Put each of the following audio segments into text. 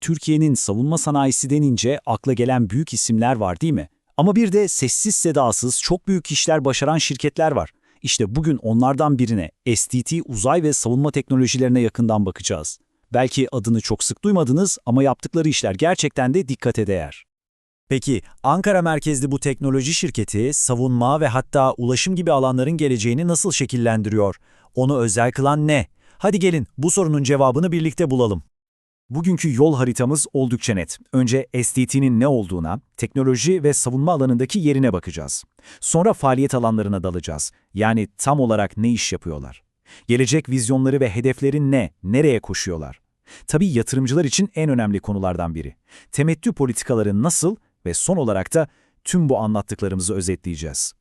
Türkiye'nin savunma sanayisi denince akla gelen büyük isimler var değil mi? Ama bir de sessiz sedasız çok büyük işler başaran şirketler var. İşte bugün onlardan birine STT uzay ve savunma teknolojilerine yakından bakacağız. Belki adını çok sık duymadınız ama yaptıkları işler gerçekten de dikkate değer. Peki Ankara merkezli bu teknoloji şirketi savunma ve hatta ulaşım gibi alanların geleceğini nasıl şekillendiriyor? Onu özel kılan ne? Hadi gelin bu sorunun cevabını birlikte bulalım. Bugünkü yol haritamız oldukça net. Önce STT'nin ne olduğuna, teknoloji ve savunma alanındaki yerine bakacağız. Sonra faaliyet alanlarına dalacağız. Yani tam olarak ne iş yapıyorlar? Gelecek vizyonları ve hedefleri ne, nereye koşuyorlar? Tabii yatırımcılar için en önemli konulardan biri. Temettü politikaları nasıl ve son olarak da tüm bu anlattıklarımızı özetleyeceğiz.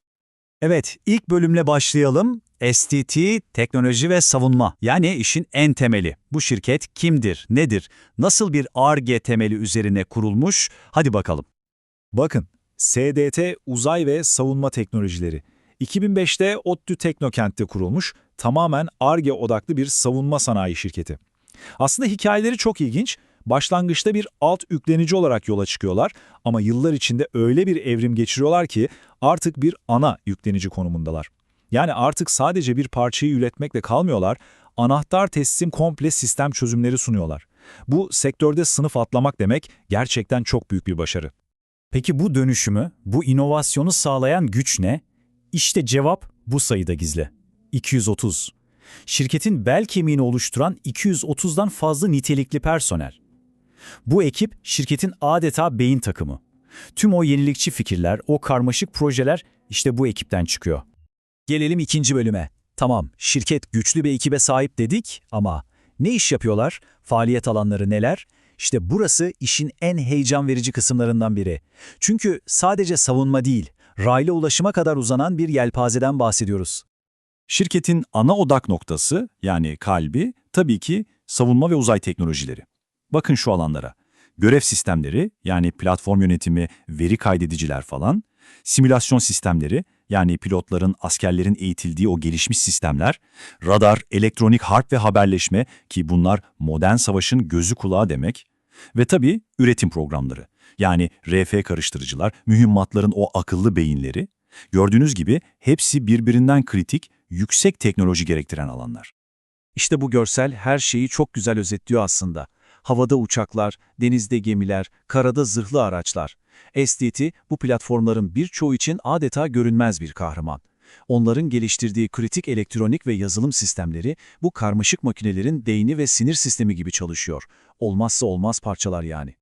Evet, ilk bölümle başlayalım. STT, teknoloji ve savunma. Yani işin en temeli. Bu şirket kimdir, nedir, nasıl bir ARGE temeli üzerine kurulmuş? Hadi bakalım. Bakın, SDT Uzay ve Savunma Teknolojileri. 2005'te ODTÜ Teknokent'te kurulmuş, tamamen ARGE odaklı bir savunma sanayi şirketi. Aslında hikayeleri çok ilginç. Başlangıçta bir alt yüklenici olarak yola çıkıyorlar ama yıllar içinde öyle bir evrim geçiriyorlar ki artık bir ana yüklenici konumundalar. Yani artık sadece bir parçayı üretmekle kalmıyorlar, anahtar teslim komple sistem çözümleri sunuyorlar. Bu sektörde sınıf atlamak demek gerçekten çok büyük bir başarı. Peki bu dönüşümü, bu inovasyonu sağlayan güç ne? İşte cevap bu sayıda gizli. 230. Şirketin bel kemiğini oluşturan 230'dan fazla nitelikli personel. Bu ekip şirketin adeta beyin takımı. Tüm o yenilikçi fikirler, o karmaşık projeler işte bu ekipten çıkıyor. Gelelim ikinci bölüme. Tamam, şirket güçlü bir ekibe sahip dedik ama ne iş yapıyorlar? Faaliyet alanları neler? İşte burası işin en heyecan verici kısımlarından biri. Çünkü sadece savunma değil, raylı ulaşıma kadar uzanan bir yelpazeden bahsediyoruz. Şirketin ana odak noktası yani kalbi tabii ki savunma ve uzay teknolojileri. Bakın şu alanlara. Görev sistemleri yani platform yönetimi, veri kaydediciler falan, simülasyon sistemleri yani pilotların, askerlerin eğitildiği o gelişmiş sistemler, radar, elektronik harp ve haberleşme ki bunlar modern savaşın gözü kulağı demek ve tabii üretim programları yani RF karıştırıcılar, mühimmatların o akıllı beyinleri. Gördüğünüz gibi hepsi birbirinden kritik, yüksek teknoloji gerektiren alanlar. İşte bu görsel her şeyi çok güzel özetliyor aslında. Havada uçaklar, denizde gemiler, karada zırhlı araçlar. STT bu platformların birçoğu için adeta görünmez bir kahraman. Onların geliştirdiği kritik elektronik ve yazılım sistemleri bu karmaşık makinelerin beyni ve sinir sistemi gibi çalışıyor. Olmazsa olmaz parçalar yani.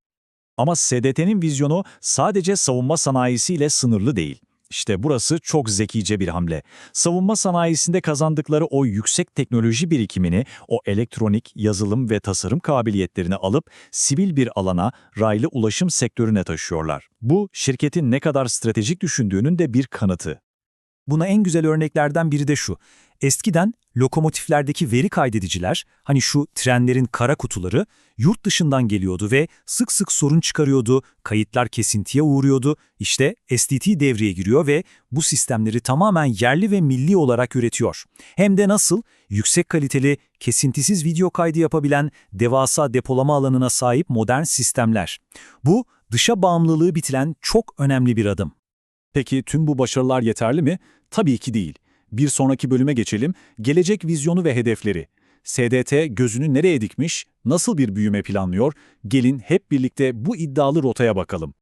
Ama SDT'nin vizyonu sadece savunma sanayisiyle sınırlı değil. İşte burası çok zekice bir hamle. Savunma sanayisinde kazandıkları o yüksek teknoloji birikimini, o elektronik, yazılım ve tasarım kabiliyetlerini alıp sivil bir alana, raylı ulaşım sektörüne taşıyorlar. Bu, şirketin ne kadar stratejik düşündüğünün de bir kanıtı. Buna en güzel örneklerden biri de şu. Eskiden lokomotiflerdeki veri kaydediciler, hani şu trenlerin kara kutuları, yurt dışından geliyordu ve sık sık sorun çıkarıyordu, kayıtlar kesintiye uğruyordu. İşte STT devreye giriyor ve bu sistemleri tamamen yerli ve milli olarak üretiyor. Hem de nasıl? Yüksek kaliteli, kesintisiz video kaydı yapabilen, devasa depolama alanına sahip modern sistemler. Bu, dışa bağımlılığı bitiren çok önemli bir adım. Peki tüm bu başarılar yeterli mi? Tabii ki değil. Bir sonraki bölüme geçelim. Gelecek vizyonu ve hedefleri. SDT gözünü nereye dikmiş, nasıl bir büyüme planlıyor? Gelin hep birlikte bu iddialı rotaya bakalım.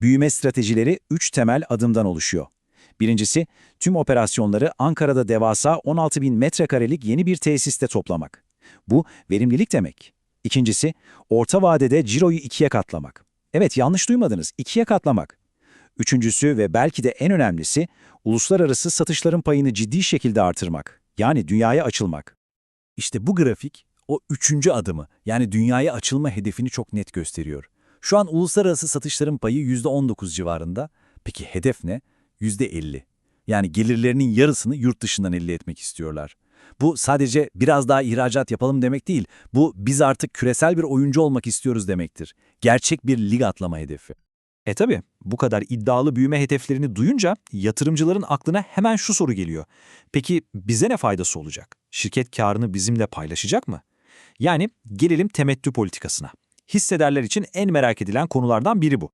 Büyüme stratejileri 3 temel adımdan oluşuyor. Birincisi, tüm operasyonları Ankara'da devasa 16 bin metrekarelik yeni bir tesiste toplamak. Bu, verimlilik demek. İkincisi, orta vadede ciroyu ikiye katlamak. Evet, yanlış duymadınız, ikiye katlamak. Üçüncüsü ve belki de en önemlisi, uluslararası satışların payını ciddi şekilde artırmak. Yani dünyaya açılmak. İşte bu grafik o üçüncü adımı yani dünyaya açılma hedefini çok net gösteriyor. Şu an uluslararası satışların payı %19 civarında. Peki hedef ne? %50. Yani gelirlerinin yarısını yurt dışından elde etmek istiyorlar. Bu sadece biraz daha ihracat yapalım demek değil. Bu biz artık küresel bir oyuncu olmak istiyoruz demektir. Gerçek bir lig atlama hedefi. E tabi bu kadar iddialı büyüme hedeflerini duyunca yatırımcıların aklına hemen şu soru geliyor. Peki bize ne faydası olacak? Şirket karını bizimle paylaşacak mı? Yani gelelim temettü politikasına. Hissederler için en merak edilen konulardan biri bu.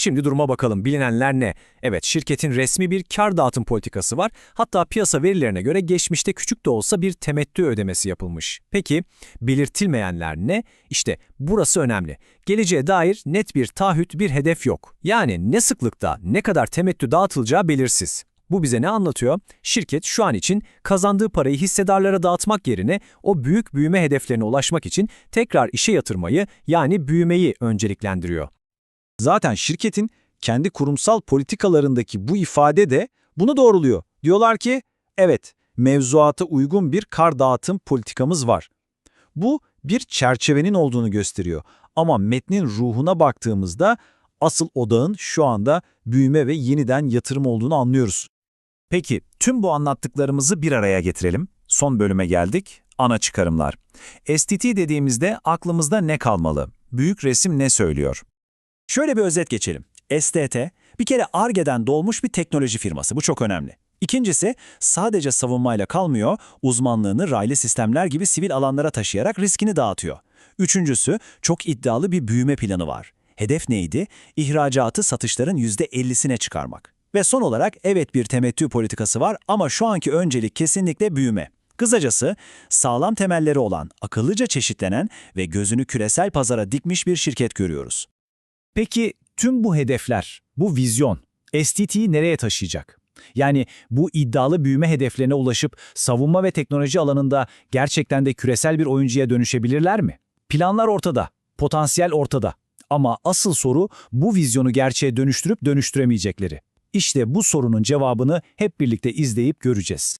Şimdi duruma bakalım. Bilinenler ne? Evet, şirketin resmi bir kar dağıtım politikası var. Hatta piyasa verilerine göre geçmişte küçük de olsa bir temettü ödemesi yapılmış. Peki, belirtilmeyenler ne? İşte burası önemli. Geleceğe dair net bir taahhüt, bir hedef yok. Yani ne sıklıkta, ne kadar temettü dağıtılacağı belirsiz. Bu bize ne anlatıyor? Şirket şu an için kazandığı parayı hissedarlara dağıtmak yerine o büyük büyüme hedeflerine ulaşmak için tekrar işe yatırmayı yani büyümeyi önceliklendiriyor. Zaten şirketin kendi kurumsal politikalarındaki bu ifade de bunu doğruluyor. Diyorlar ki, evet, mevzuata uygun bir kar dağıtım politikamız var. Bu bir çerçevenin olduğunu gösteriyor. Ama metnin ruhuna baktığımızda asıl odağın şu anda büyüme ve yeniden yatırım olduğunu anlıyoruz. Peki, tüm bu anlattıklarımızı bir araya getirelim. Son bölüme geldik. Ana çıkarımlar. STT dediğimizde aklımızda ne kalmalı? Büyük resim ne söylüyor? Şöyle bir özet geçelim. STT, bir kere ARGE'den doğmuş bir teknoloji firması. Bu çok önemli. İkincisi, sadece savunmayla kalmıyor, uzmanlığını raylı sistemler gibi sivil alanlara taşıyarak riskini dağıtıyor. Üçüncüsü, çok iddialı bir büyüme planı var. Hedef neydi? İhracatı satışların %50'sine çıkarmak. Ve son olarak evet bir temettü politikası var ama şu anki öncelik kesinlikle büyüme. Kısacası sağlam temelleri olan, akıllıca çeşitlenen ve gözünü küresel pazara dikmiş bir şirket görüyoruz. Peki tüm bu hedefler, bu vizyon STT'yi nereye taşıyacak? Yani bu iddialı büyüme hedeflerine ulaşıp savunma ve teknoloji alanında gerçekten de küresel bir oyuncuya dönüşebilirler mi? Planlar ortada, potansiyel ortada. Ama asıl soru bu vizyonu gerçeğe dönüştürüp dönüştüremeyecekleri. İşte bu sorunun cevabını hep birlikte izleyip göreceğiz.